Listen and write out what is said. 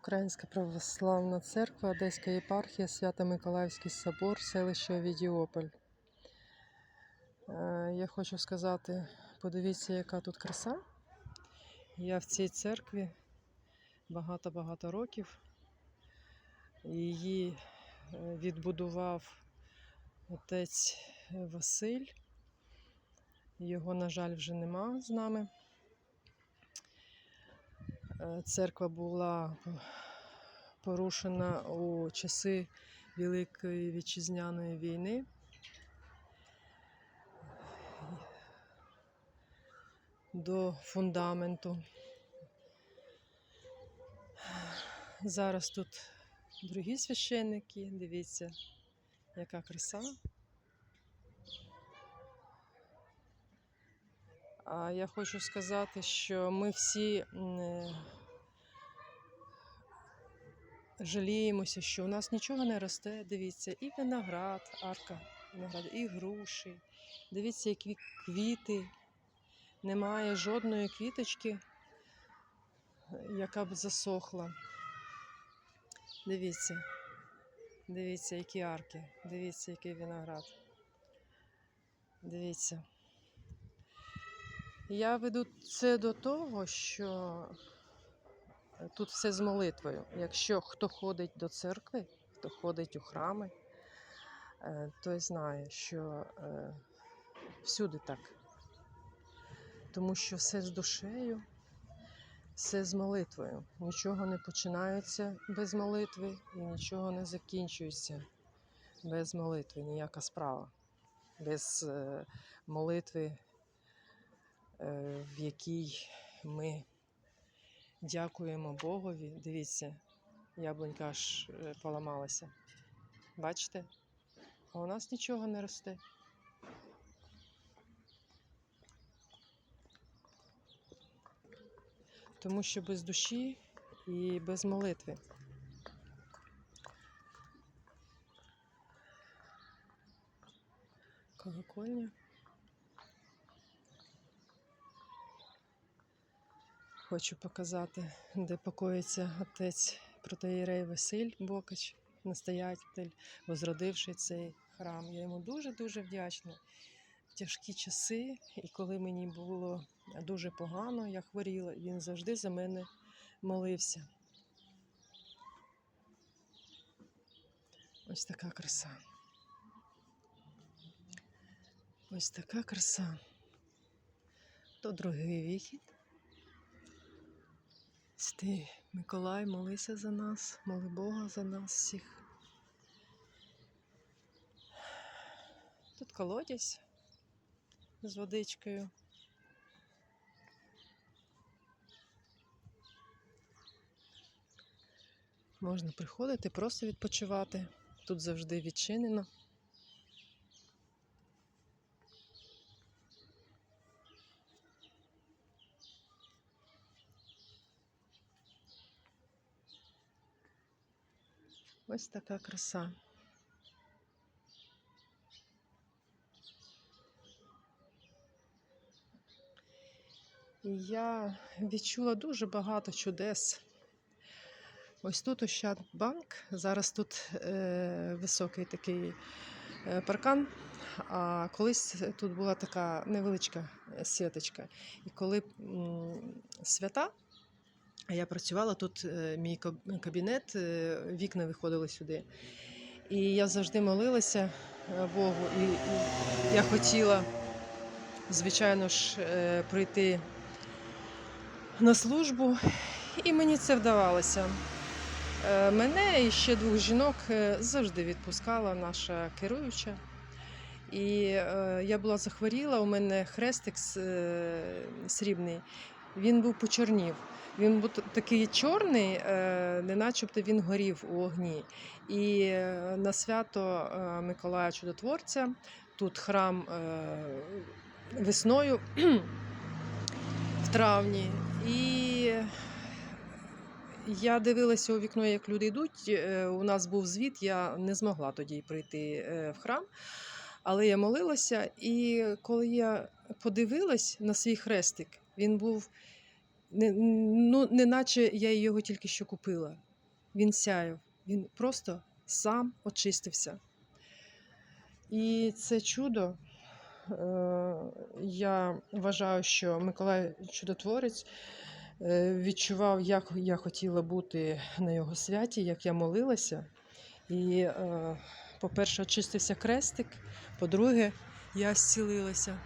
Українська православна церква, Одеська єпархія, Свято-Миколаївський собор, селище Овідіополь. Е, Я хочу сказати, подивіться, яка тут краса. Я в цій церкві багато-багато років. Її е, відбудував отець Василь. Його, на жаль, вже нема з нами. Е, Церква була порушена у часи Великої Вітчизняної війни. До фундаменту. Зараз тут другі священники. Дивіться, яка краса. А я хочу сказати, що ми всі е, жаліємося, що у нас нічого не росте. Дивіться, і виноград, арка винограду, і груші. Дивіться, які квіти. Немає жодної квіточки, яка б засохла. Дивіться, дивіться, які арки, дивіться, який виноград. Дивіться. Я веду це до того, що тут все з молитвою. Якщо хто ходить до церкви, хто ходить у храми, е, той знає, що е, всюди так. Тому що все з душею, все з молитвою. Нічого не починається без молитви і нічого не закінчується без молитви. Ніяка справа. Без е, молитви е, в якій ми дякуємо Богові. Дивіться, яблунька аж е, поламалася. Бачите? А у нас нічого не росте. Тому що без душі і без молитви. Колокольня. Хочу показати, де покоїться отець протеєрей Василь Бокач, настоятель, возродивший цей храм. Я йому дуже-дуже вдячна. В тяжкі часи, і коли мені було дуже погано, я хворіла, він завжди за мене молився. Ось така краса. Ось така краса. То другий вихід. Святий Миколай, молися за нас, моли Бога за нас всіх. Тут колодязь з водичкою. Можна приходити, просто відпочивати. Тут завжди відчинено. Ось така краса. Я відчула дуже багато чудес. Ось тут Ощадбанк. Зараз тут е, високий такий е, паркан. А колись тут була така невеличка сіточка. І коли м, свята, я працювала тут, е, мій кабінет, е, вікна виходили сюди. І я завжди молилася е, Богу. І, я хотіла, звичайно ж, прийти на службу, і мені це вдавалося. Мене і ще двох жінок завжди відпускала наша керуюча. І я була захворіла, у мене хрестик срібний, він був почорнів. Він був такий чорний, е, не начебто він горів у огні. І е, на свято е, Миколая Чудотворця, тут храм весною в травні. І я дивилася у вікно, як люди йдуть. У нас був звіт, я не змогла тоді прийти в храм. Але я молилася, і коли я подивилась на свій хрестик, він був не, ну, неначе я його тільки що купила. він сяяв, він просто сам очистився. І це чудо, е, я вважаю, що Миколай Чудотворець е, відчував, як я хотіла бути на його святі, як я молилася. І, е, по-перше, очистився крестик, по-друге, я зцілилася.